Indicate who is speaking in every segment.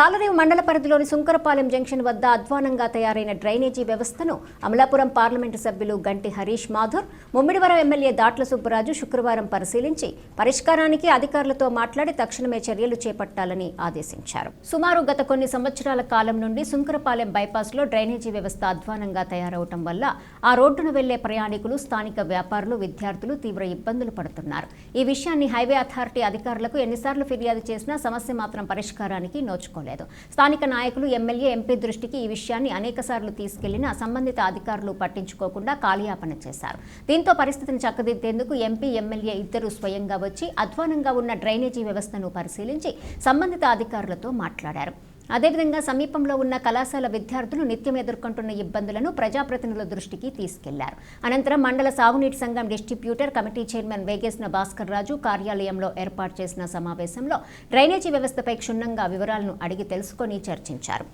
Speaker 1: తాళరేవు మండల పరిధిలోని సుంకరపాలెం జంక్షన్ వద్ద అధ్వానంగా తయారైన డ్రైనేజీ వ్యవస్థను అమలాపురం పార్లమెంటు సభ్యులు గంటి హరీష్ మాధుర్ ముమ్మిడివరం ఎమ్మెల్యే దాట్ల సుబ్బరాజు శుక్రవారం పరిశీలించి పరిష్కారానికి అధికారులతో మాట్లాడి తక్షణమే చర్యలు చేపట్టాలని ఆదేశించారు. సుమారు గత కొన్ని సంవత్సరాల కాలం నుండి సుంకరపాలెం బైపాస్లో డ్రైనేజీ వ్యవస్థ అధ్వానంగా తయారవటం వల్ల ఆ రోడ్డును వెళ్ళే ప్రయాణికులు స్థానిక వ్యాపారులు విద్యార్థులు తీవ్ర ఇబ్బందులు పడుతున్నారు. ఈ విషయాన్ని హైవే అథారిటీ అధికారులకు ఎన్నిసార్లు ఫిర్యాదు చేసినా సమస్య మాత్రం పరిష్కారానికి నోచుకోలేదు. స్థానిక నాయకులు ఎమ్మెల్యే ఎంపీ దృష్టికి ఈ విషయాన్ని అనేకసార్లు తీసుకెళ్ళినా సంబంధిత అధికారులు పట్టించుకోకుండా కాలయాపన చేశారు. దీంతో పరిస్థితిని చక్కదిద్దేందుకు ఎంపీ ఎమ్మెల్యే ఇద్దరు స్వయంగా వచ్చి అధ్వానంగా ఉన్న డ్రైనేజీ వ్యవస్థను పరిశీలించి సంబంధిత అధికారులతో మాట్లాడారు. అదేవిధంగా సమీపంలో ఉన్న కళాశాల విద్యార్థులు నిత్యం ఎదుర్కొంటున్న ఇబ్బందులను ప్రజాప్రతినిధుల దృష్టికి తీసుకెళ్ళారు. అనంతరం మండల సాగునీటి సంఘం distributor committee chairman Vegesina Bhaskar Raju కార్యాలయంలో ఏర్పాటు చేసిన సమావేశంలో డ్రైనేజీ వ్యవస్థపై క్షుణ్ణంగా వివరాలను అడిగి తెలుసుకొని చర్చించారు.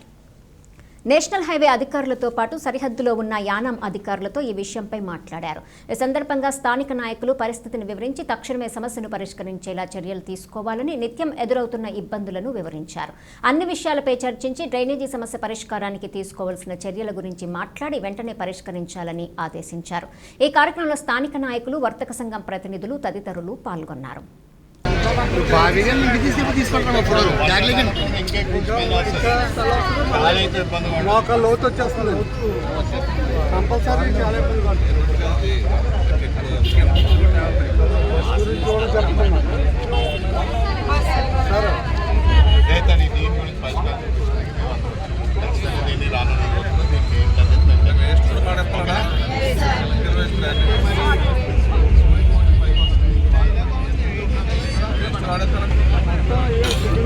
Speaker 1: నేషనల్ హైవే అధికారులతో పాటు సరిహద్దులో ఉన్న యానాం అధికారులతో ఈ విషయంపై మాట్లాడారు. ఈ సందర్భంగా స్థానిక నాయకులు పరిస్థితిని వివరించి తక్షణమే సమస్యను పరిష్కరించేలా చర్యలు తీసుకోవాలని నిత్యం ఎదురవుతున్న ఇబ్బందులను వివరించారు. అన్ని విషయాలపై చర్చించి డ్రైనేజీ సమస్య పరిష్కారానికి తీసుకోవాల్సిన చర్యల గురించి మాట్లాడి వెంటనే పరిష్కరించాలని ఆదేశించారు. ఈ కార్యక్రమంలో స్థానిక నాయకులు వర్తక సంఘం ప్రతినిధులు తదితరులు పాల్గొన్నారు.
Speaker 2: బావిగా ఇంటికి తీసుకెళ్ళి అప్పుడు
Speaker 3: లోతు వచ్చేస్తుంది కంపల్సరీ చాలా ఇబ్బంది పడుతుంది గురించి కూడా చెప్తున్నా సరే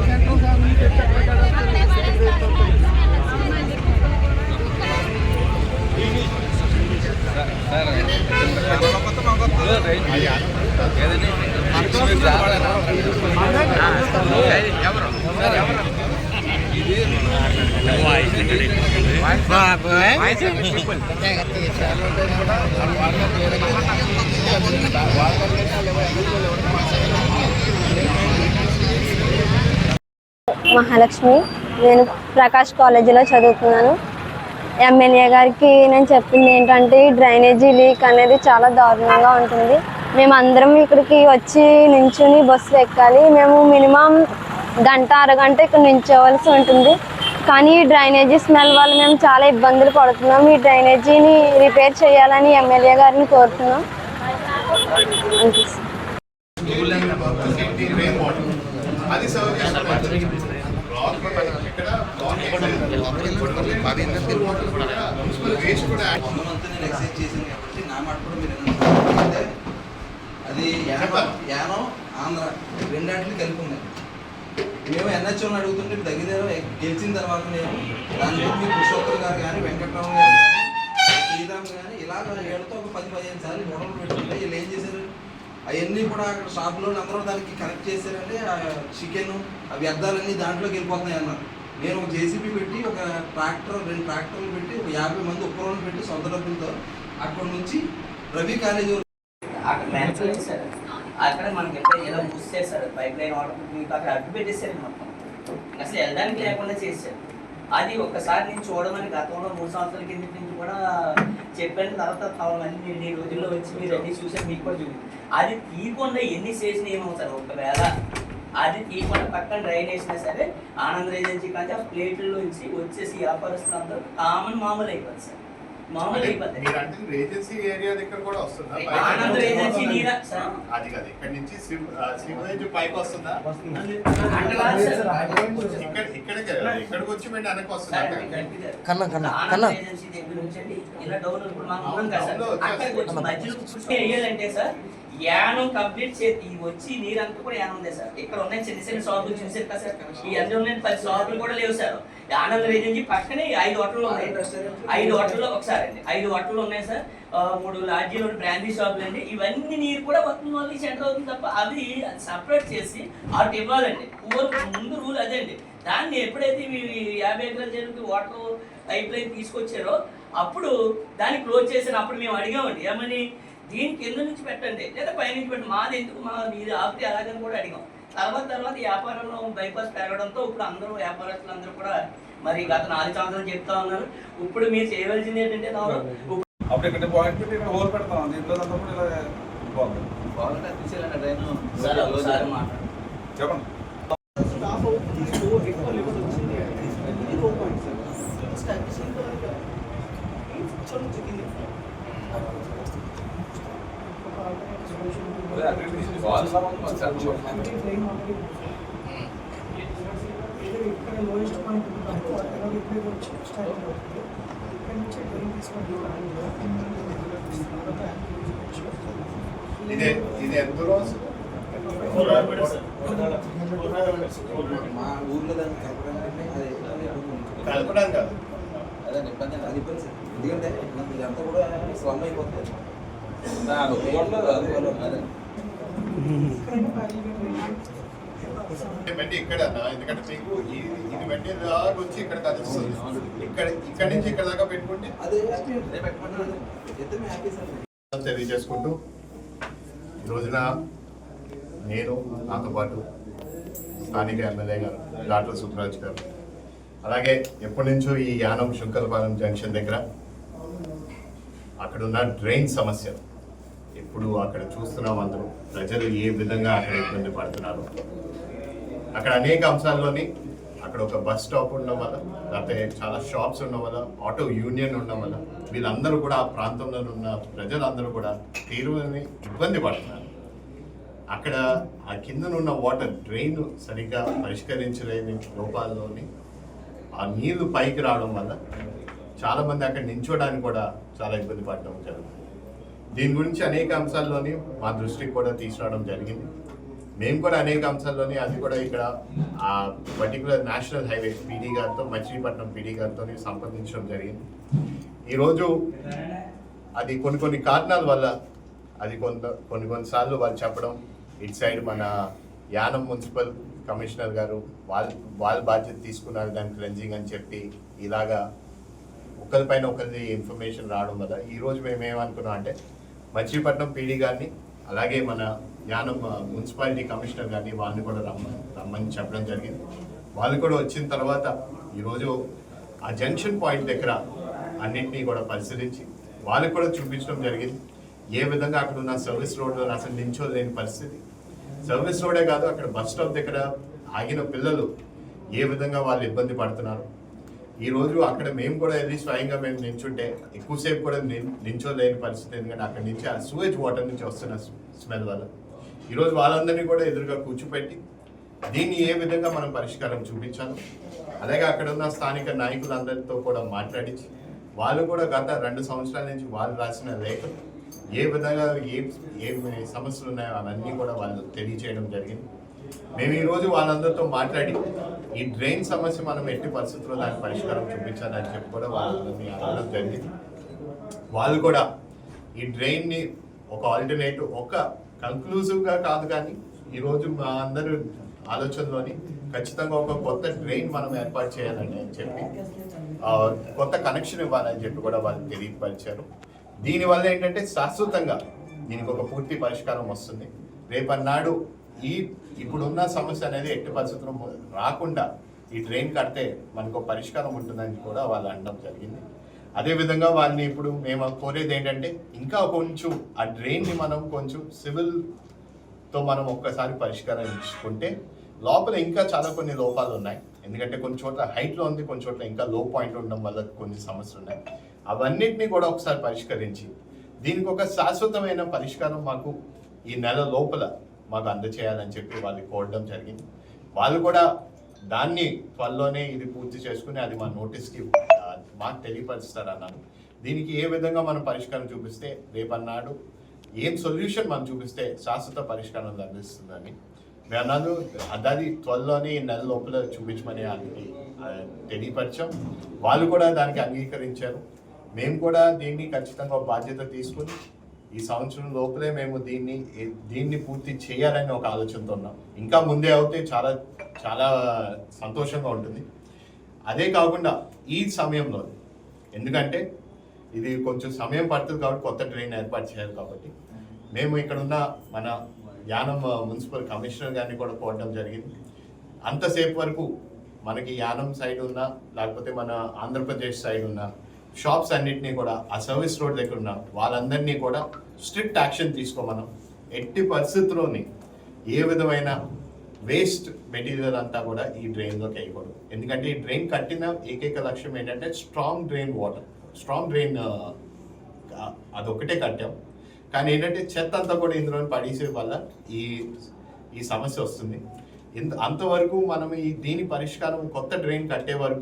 Speaker 3: సెంట్రల్ ఫ్యామిలీ చెప్పి ఎక్కడ
Speaker 4: మహాలక్ష్మి నేను ప్రకాష్ కాలేజీలో చదువుతున్నాను. ఎమ్మెల్యే గారికి నేను చెప్పింది ఏంటంటే ఈ డ్రైనేజీ లీక్ అనేది చాలా దారుణంగా ఉంటుంది. మేము అందరం ఇక్కడికి వచ్చి నించుని బస్సులు ఎక్కాలి. మేము మినిమం గంట అరగంట ఇక్కడ నించోవలసి ఉంటుంది. కానీ ఈ డ్రైనేజీ స్మెల్ వల్ల మేము చాలా ఇబ్బందులు పడుతున్నాం. ఈ డ్రైనేజీని రిపేర్ చేయాలని ఎమ్మెల్యే గారిని కోరుతున్నాం.
Speaker 2: అది సర్వ్
Speaker 5: యానం ఆంధ్ర రెండాటిని కలిపి మేము ఎన్హెచ్ఓని అడుగుతుంటే దగ్గర గెలిచిన తర్వాత నేను దాని మీద పురుషోత్తర్ గారు కానీ వెంకట్రావు గారు కానీ శ్రీరామ్ కానీ ఇలాగ ఏడుతో ఒక పది పదిహేను సార్లు గొడవలు పెట్టుకుంటే వీళ్ళు ఏం చేశారు? అవన్నీ కూడా అక్కడ షాప్లో అందరూ దానికి కనెక్ట్ చేశారంటే ఆ చికెన్ ఆ వ్యర్థాలన్నీ దాంట్లోకి వెళ్ళిపోతున్నాయి అన్నారు. నేను ఒక జేసీబీ పెట్టి ఒక ట్రాక్టర్ రెండు ట్రాక్టర్లు పెట్టి ఒక యాభై మంది ఉపరోలు పెట్టి సొంత డబ్బులతో అక్కడ నుంచి రవి కాలేజీ
Speaker 6: అక్కడ అక్కడ మనకి ఎక్కడ ఏదో మూసేసారు పైప్ లైన్ వాటర్ మీకు అక్కడ అడ్డు పెట్టేశారు మొత్తం. అసలు వెళ్ళడానికి లేకుండా చేశారు. అది ఒక్కసారి నేను చూడమని గతంలో మూడు సంవత్సరాల కింద నుంచి కూడా చెప్పాను తర్వాత తా- మళ్ళీ ఈ రోజుల్లో వచ్చి మీరు అన్ని చూసారు మీకు కూడా చూపి అది తీయకుండా ఎన్ని చేసినా ఏమవుతారు? ఒకవేళ అది తీయకుండా పక్కన డ్రైన్ వేసినా సరే ఆనంద్ ఏజెన్సీ కానీ ఆ ప్లేట్లలోంచి వచ్చేసి వ్యాపారస్తులు అందరూ కామన్ మామూలు అయిపోతుంది సార్.
Speaker 2: ఏజెన్సీ ఏరియా దగ్గర కూడా వస్తుందా? అది కాదు ఇక్కడ నుంచి సివరేజ్ పైప్ వస్తుందా? ఇక్కడ ఇక్కడ ఇక్కడికి వచ్చి మేము వెనక్కి వస్తుందా?
Speaker 6: కన్నా కన్నా కన్నా. ఇలా డౌన్ ఇప్పుడు మనం ఉన్నాం కదా సార్ యానం కంప్లీట్ చేసి ఈ వచ్చి నీరంతా కూడా యానం ఉంది సార్. ఇక్కడ ఉన్నాయి చిన్న చిన్న షాపులు చూసారు కదా సార్. ఈ అన్ని ఉన్నాయి పది షాపులు కూడా లేవు సార్. ఆనంద్ ఏజెన్సీ పక్కనే ఐదు హోటళ్ళు ఉన్నాయి. ఐదు హోటల్లో ఒకసారి అండి. ఐదు హోటళ్ళు ఉన్నాయి సార్. మూడు లాడ్జీలు బ్రాందీ షాపులు అండి. ఇవన్నీ నీరు కూడా వస్తుంది వాళ్ళకి సెంటర్ అవుతుంది తప్ప అవి సపరేట్ చేసి అటు ఇవ్వాలండి. ముందు రూల్ అదే అండి. దాన్ని ఎప్పుడైతే ఇవి యాభై ఎకరాల చెరువుకి వాటర్ పైప్ లైన్ తీసుకొచ్చారో అప్పుడు దాన్ని క్లోజ్ చేసిన అప్పుడు మేము అడిగామండి ఏమని దీని కింద నుంచి పెట్టండి. లేదా పైనుంచి పెట్టండి. మాది ఎందుకు మా మీది ఆపితే అలాగని కూడా అడిగాం. తర్వాత తర్వాత వ్యాపారంలో బైపాస్ పెరగడంతో ఇప్పుడు అందరూ వ్యాపారస్తులు అందరూ కూడా మరి గత నాలుగు సంవత్సరాలు చెప్తా ఉన్నారు. ఇప్పుడు మీరు చేయవలసింది ఏంటంటే నా-
Speaker 7: అప్పుడు ఇక్కడ పాయింట్ పెట్టి ఇక్కడ హోల్ పెడతాం. దీంట్లో అంతా కూడా ఇలా బాగుంది.
Speaker 5: బాగుంటే
Speaker 7: చెప్పండి అదే అక్కడ తీసి వాళ్ళు సామాన్ మాకు చెప్పండి.
Speaker 8: ఇక్కడ లోయెస్ట్ పాయింట్ ఉంటుంది అక్కడ ఇప్పుడు వచ్చి స్టార్ట్ అవుతుంది ఇక్కడ నుంచి డ్రైన్ తీసుకొని
Speaker 2: ఇదే ఇది ఎంత రోజు?
Speaker 5: మా ఊర్లో దాన్ని కలపడానికి అది
Speaker 2: కలపడం కాదు.
Speaker 5: అదే ఇబ్బంది అది ఇబ్బంది సార్. ఎందుకంటే ఇదంతా కూడా స్లమ్ అయిపోతుంది.
Speaker 7: అది
Speaker 5: అదే
Speaker 2: ఇక్కడ ఎందుకంటే మీకు ఇది దాకా వచ్చి ఇక్కడ కలుస్తుంది ఇక్కడ ఇక్కడ నుంచి ఇక్కడ దాకా పెట్టుకుంటే తెలియజేసుకుంటూ ఈ రోజున నేను నాతో పాటు స్థానిక ఎమ్మెల్యే గారు డాక్టర్ సుబ్రాజ్ గారు. అలాగే ఎప్పటి నుంచో ఈ యానం శంకరపాలెం జంక్షన్ దగ్గర అక్కడున్న డ్రైన్ సమస్య ఇప్పుడు అక్కడ చూస్తున్నాం అందరూ. ప్రజలు ఏ విధంగా అక్కడ ఇబ్బంది పడుతున్నారు? అక్కడ అనేక అంశాల్లోని అక్కడ ఒక బస్ స్టాప్ ఉండడం వల్ల లేకపోతే చాలా షాప్స్ ఉండడం వల్ల ఆటో యూనియన్ ఉండడం వల్ల వీళ్ళందరూ కూడా ఆ ప్రాంతంలో ఉన్న ప్రజలందరూ కూడా తీరుని ఇబ్బంది పడుతున్నారు. అక్కడ ఆ కిందనున్న వాటర్ డ్రైన్ సరిగ్గా పరిష్కరించలేని లోపాల్లోని ఆ నీళ్ళు పైకి రావడం వల్ల చాలామంది అక్కడ నించోడానికి కూడా చాలా ఇబ్బంది పడడం జరుగుతుంది దీని గురించి అనేక అంశాల్లోని మా దృష్టికి కూడా తీసుకురావడం జరిగింది. మేము కూడా అనేక అంశాల్లోని అది కూడా ఇక్కడ ఆ పర్టికులర్ నేషనల్ హైవే పీడీ గారితో మచిలీపట్నం పీడీ గారితో సంప్రదించడం జరిగింది. ఈరోజు అది కొన్ని కొన్ని కారణాల వల్ల అది కొంత కొన్ని కొన్నిసార్లు వాళ్ళు చెప్పడం ఇటు సైడ్ మన యానం మున్సిపల్ కమిషనర్ గారు వాళ్ళ వాళ్ళ బాధ్యత తీసుకున్నారు దాని క్లెన్జింగ్ అని చెప్పి ఇలాగా ఒకరిపైన ఒకరిది ఇన్ఫర్మేషన్ రావడం వల్ల ఈరోజు మేము ఏమనుకున్నాం అంటే మచిలీపట్నం పీడీ గారిని అలాగే మన యానం మున్సిపాలిటీ కమిషనర్ గారిని వాళ్ళని కూడా రమ్మ రమ్మని చెప్పడం జరిగింది. వాళ్ళు కూడా వచ్చిన తర్వాత ఈరోజు ఆ జంక్షన్ పాయింట్ దగ్గర అన్నింటినీ కూడా పరిశీలించి వాళ్ళకి కూడా చూపించడం జరిగింది. ఏ విధంగా అక్కడ ఉన్న సర్వీస్ రోడ్లో అసలు నించోలేని పరిస్థితి. సర్వీస్ రోడే కాదు అక్కడ బస్ స్టాప్ దగ్గర ఆగిన పిల్లలు ఏ విధంగా వాళ్ళు ఇబ్బంది పడుతున్నారు. ఈ రోజు అక్కడ మేము కూడా వెళ్ళి స్వయంగా మేము నించుంటే ఎక్కువసేపు కూడా నించోలేని పరిస్థితి. ఎందుకంటే అక్కడ నుంచి ఆ సూవేజ్ వాటర్ నుంచి వస్తున్న స్మెల్ వల్ల. ఈరోజు వాళ్ళందరినీ కూడా ఎదురుగా కూర్చోపెట్టి దీన్ని ఏ విధంగా మనం పరిష్కారం చూపించాలి అలాగే అక్కడ ఉన్న స్థానిక నాయకులందరితో కూడా మాట్లాడించి వాళ్ళు కూడా గత రెండు సంవత్సరాల నుంచి వాళ్ళు రాసిన లేఖలు ఏ విధంగా ఏ ఏ సమస్యలు ఉన్నాయో అవన్నీ కూడా వాళ్ళు తెలియచేయడం జరిగింది. మేము ఈరోజు వాళ్ళందరితో మాట్లాడి ఈ డ్రైన్ సమస్య మనం ఎట్టి పరిస్థితుల్లో దానికి పరిష్కారం చూపించాలని చెప్పి కూడా వాళ్ళని అడగడం జరిగింది. వాళ్ళు కూడా ఈ డ్రైన్ని ఒక ఆల్టర్నేటివ్ ఒక కంక్లూజివ్గా కాదు కానీ ఈరోజు మా అందరూ ఆలోచనలోని ఖచ్చితంగా ఒక కొత్త డ్రైన్ మనం ఏర్పాటు చేయాలని అని చెప్పి కొత్త కనెక్షన్ ఇవ్వాలని చెప్పి కూడా వాళ్ళు తెలియపరిచారు. దీనివల్ల ఏంటంటే శాశ్వతంగా దీనికి ఒక పూర్తి పరిష్కారం వస్తుంది. రేపన్నాడు ఈ ఇప్పుడున్న సమస్య అనేది ఎట్టి పరిస్థితుల్లో రాకుండా ఈ ట్రైన్ కడితే మనకు పరిష్కారం ఉంటుందని కూడా వాళ్ళు అనడం జరిగింది. అదేవిధంగా వాళ్ళని ఇప్పుడు మేము కోరేది ఏంటంటే ఇంకా కొంచెం ఆ డ్రైన్ని మనం కొంచెం సివిల్తో మనం ఒక్కసారి పరిష్కరించుకుంటే లోపల ఇంకా చాలా కొన్ని లోపాలు ఉన్నాయి. ఎందుకంటే కొన్ని చోట్ల హైట్లో ఉంది కొన్ని చోట్ల ఇంకా లో పాయింట్ ఉండడం వల్ల కొన్ని సమస్యలు ఉన్నాయి. అవన్నిటిని కూడా ఒకసారి పరిష్కరించి దీనికి ఒక శాశ్వతమైన పరిష్కారం మాకు ఈ నెల లోపల మాకు అందచేయాలని చెప్పి వాళ్ళు కోరడం జరిగింది. వాళ్ళు కూడా దాన్ని త్వరలోనే ఇది పూర్తి చేసుకుని అది మా నోటీస్కి మాకు మాకు తెలియపరుస్తారన్నారు. దీనికి ఏ విధంగా మనం పరిష్కారం చూపిస్తే రేపన్నాడు ఏం సొల్యూషన్ మనం చూపిస్తే శాశ్వత పరిష్కారం లభిస్తుందని. అన్నాను అది త్వరలోనే ఈ నెల లోపల చూపించమని వాళ్ళకి ఆ, తెలియపరిచాం. వాళ్ళు కూడా దానికి అంగీకరించారు. మేము కూడా దీన్ని ఖచ్చితంగా ఒక బాధ్యత తీసుకుని ఈ సంవత్సరం లోపలే మేము దీన్ని దీన్ని పూర్తి చేయాలని ఒక ఆలోచనతో ఉన్నాం. ఇంకా ముందే అవుతే చాలా చాలా సంతోషంగా ఉంటుంది. అదే కాకుండా ఈ సమయంలో ఎందుకంటే ఇది కొంచెం సమయం పడుతుంది కాబట్టి కొత్త ట్రైన్ ఏర్పాటు చేయాలి కాబట్టి మేము ఇక్కడ ఉన్న మన యానం మున్సిపల్ కమిషనర్ గారిని కూడా కోరడం జరిగింది. అంతసేపు వరకు మనకి యానం సైడ్ ఉన్న లేకపోతే మన ఆంధ్రప్రదేశ్ సైడ్ ఉన్న షాప్స్ అన్నిటినీ కూడా ఆ సర్వీస్ రోడ్ దగ్గర ఉన్న వాళ్ళందరినీ కూడా స్ట్రిక్ట్ యాక్షన్ తీసుకోమనం. ఎట్టి పరిస్థితుల్లోని ఏ విధమైన వేస్ట్ మెటీరియల్ అంతా కూడా ఈ డ్రైన్లోకి వేయకూడదు. ఎందుకంటే ఈ డ్రైన్ కట్టిన ఏకైక లక్ష్యం ఏంటంటే strong drain water strong drain అదొక్కటే కట్టాం. కానీ ఏంటంటే చెత్త అంతా కూడా ఇందులో పడేసే వల్ల ఈ ఈ సమస్య వస్తుంది. అంతవరకు మనం ఈ దీని పరిష్కారం కొత్త డ్రైన్ కట్టే వరకు